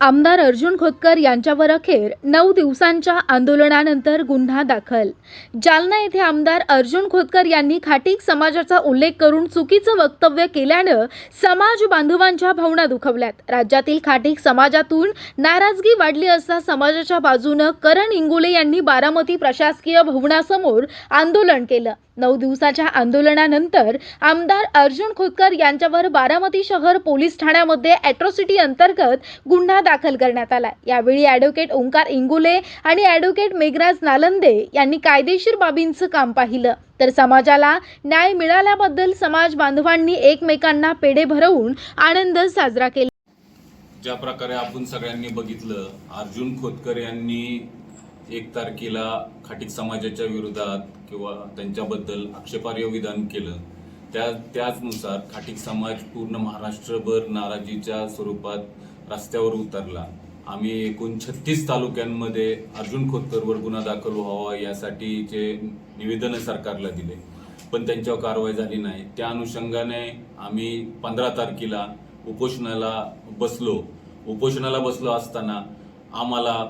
आमदार अर्जुन खोतकर यांच्यावर अखेर नऊ दिवसांच्या आंदोलनानंतर गुन्हा दाखल. जालना येथे आमदार अर्जुन खोतकर यांनी खाटीक समाजाचा उल्लेख करून चुकीचं वक्तव्य केल्यानं समाज बांधवांच्या भावना दुखवल्यात. राज्यातील खाटीक समाजातून नाराजगी वाढली असता समाजाच्या बाजूनं करण इंगुले यांनी बारामती प्रशासकीय भवनासमोर आंदोलन केलं. नऊ दिवसाच्या आंदोलनानंतर आमदार अर्जुन खोतकर यांच्यावर बारामती शहर पोलीस ठाण्यामध्ये अॅट्रॉसिटी अंतर्गत गुन्हा दाखल करण्यात आला यावेळी ॲडव्होकेट ओंकार इंगुले आणि ॲडव्होकेट मेघराज नालंदे यांनी कायदेशीर बाबींचं काम पाहिलं. तर समाजाला न्याय मिळाल्याबद्दल समाज बांधवांनी एकमेकांना पेढे भरवून आनंद साजरा केला. ज्या प्रकारे आपण सगळ्यांनी बघितलं अर्जुन खोतकर यांनी एक तारखेला खाटीक समाजाच्या विरोधात किंवा त्यांच्याबद्दल आक्षेपार्ह विधान केलं. त्या त्याचनुसार खाटीक समाज पूर्ण महाराष्ट्रभर नाराजीच्या स्वरूपात रस्त्यावर उतरला. आम्ही एकूण छत्तीस तालुक्यांमध्ये अर्जुन खोतकरवर गुन्हा दाखल व्हावा यासाठीचे निवेदनं सरकारला दिले. पण त्यांच्यावर कारवाई झाली नाही. त्या अनुषंगाने आम्ही पंधरा तारखेला उपोषणाला बसलो. उपोषणाला बसलो असताना आम्हाला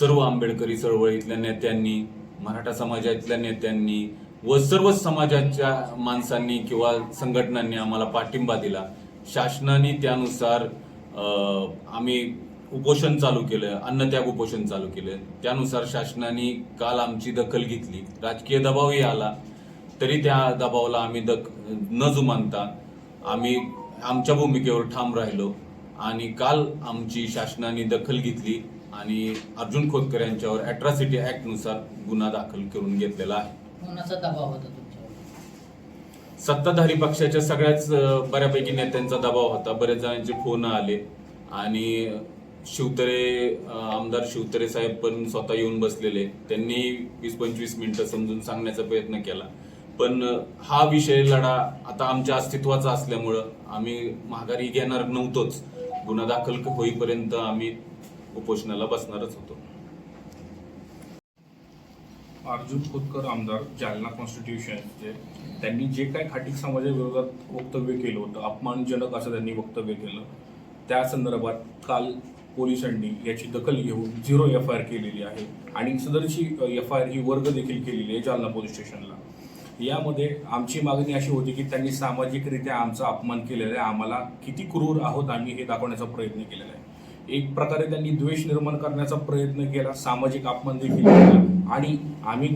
सर्व आंबेडकरी चळवळीतल्या नेत्यांनी मराठा समाजातल्या नेत्यांनी व सर्व समाजाच्या माणसांनी किंवा संघटनांनी आम्हाला पाठिंबा दिला. शासनाने त्यानुसार आम्ही उपोषण चालू केलं अन्नत्याग उपोषण चालू केलं त्यानुसार शासनाने काल आमची दखल घेतली. राजकीय दबावही आला. तरी त्या दबावाला आम्ही दख न जुमानता आम्ही आमच्या भूमिकेवर ठाम राहिलो. आणि काल आमची शासनाने दखल घेतली आणि अर्जुन खोतकर यांच्यावर अॅट्रॉसिटी ऍक्टनुसार गुन्हा दाखल करून घेतलेला आहे कोणाचा दबाव होता तुमच्यावर सत्ताधारी पक्षाच्या सगळ्याच बऱ्यापैकी नेत्यांचा दबाव होता. बरेच जणांचे फोन आले. आणि शिवतरे आमदार शिवतरे साहेब पण स्वतः येऊन बसलेले. त्यांनी वीस पंचवीस मिनिटं समजून सांगण्याचा प्रयत्न केला. पण हा विषय लढा आता आमच्या अस्तित्वाचा असल्यामुळं आम्ही माघारी घेणार नव्हतोच. गुन्हा दाखल होईपर्यंत आम्ही उपोषणाला बसणारच होतो. अर्जुन खोतकर आमदार जालना कॉन्स्टिट्युशनचे त्यांनी जे काय खाटीक समाजाविरोधात वक्तव्य केलं होतं अपमानजनक असं त्यांनी वक्तव्य केलं त्या संदर्भात काल पोलिसांनी याची दखल घेऊन झिरो एफ आय आर केलेली आहे. आणि सदरची एफ आय आर ही वर्ग देखील केलेली आहे जालना पोलीस स्टेशनला. यामध्ये आमची मागणी अशी होती की त्यांनी सामाजिकरित्या आमचा अपमान केलेला आहे आम्हाला किती क्रूर आहोत आम्ही हे दाखवण्याचा प्रयत्न केलेला आहे. एक प्रकारे त्यांनी द्वेष निर्माण करण्याचा प्रयत्न केला सामाजिक अपमान देखील केला. आणि आम्ही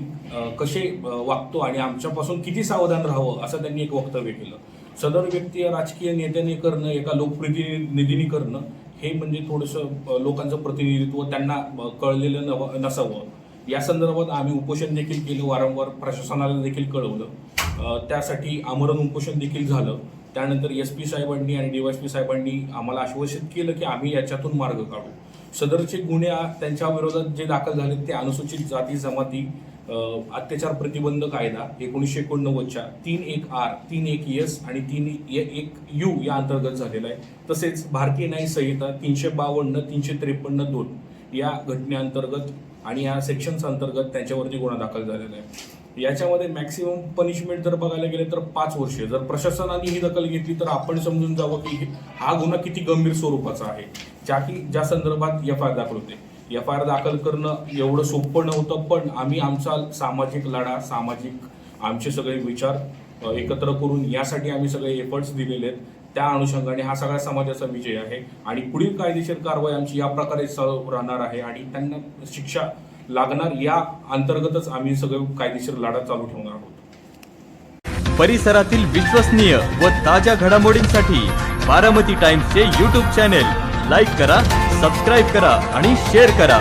कसे वागतो आणि आमच्यापासून किती सावधान राहावं असं त्यांनी एक वक्तव्य केलं. सदर व्यक्ती या राजकीय नेत्याने करणं एका लोकप्रतिनिधीने करणं हे म्हणजे थोडंसं लोकांचं प्रतिनिधित्व त्यांना कळलेलं नव नसावं. या संदर्भात आम्ही उपोषण देखील केलं वारंवार प्रशासनाला देखील कळवलं. त्यासाठी आमरण उपोषण देखील झालं. त्यानंतर एस पी साहेबांनी आणि डीवायसपी साहेबांनी आम्हाला आश्वासित केलं की आम्ही याच्यातून मार्ग काढू. सदरचे गुन्हे त्यांच्या विरोधात जे दाखल झाले ते अनुसूचित जाती जमाती अत्याचार प्रतिबंध कायदा एकोणीसशे एकोणनव्वदच्या तीन एक आर तीन एक एस आणि तीन एक यू या अंतर्गत झालेला आहे. तसेच भारतीय न्याय संहिता तीनशे बावन्न तीनशे त्रेपन्न दोन या घटनेअंतर्गत आणि या सेक्शन्स अंतर्गत त्यांच्यावरती गुन्हा दाखल झालेला आहे. याच्यामध्ये मॅक्सिमम पनिशमेंट जर बघायला गेले तर पाच वर्षे जर प्रशासनाने ही दखल घेतली तर आपण समजून जावं की हा गुन्हा किती गंभीर स्वरूपाचा आहे. ज्या की ज्या संदर्भात एफ आय आर दाखल होते. एफ आय आर दाखल करणं एवढं सोपं नव्हतं पण आम्ही आमचा सामाजिक लढा सामाजिक आमचे सगळे विचार एकत्र करून यासाठी आम्ही सगळे एफर्ट्स दिलेले आहेत. त्या अनुषंगाने हा सगळ्या समाजाचा विजय आहे. आणि पुढील कायदेशीर कारवाई आमची या प्रकारे चालू राहणार आहे. आणि त्यांना शिक्षा लागणार या अंतर्गतच आम्ही सगळं कायदेशीर लढा चालू ठेवणार आहोत. परिसरातील विश्वसनीय व ताज्या घडामोडींसाठी बारामती टाइम्सचे यूट्यूब चॅनेल लाईक करा सबस्क्राईब करा आणि शेअर करा.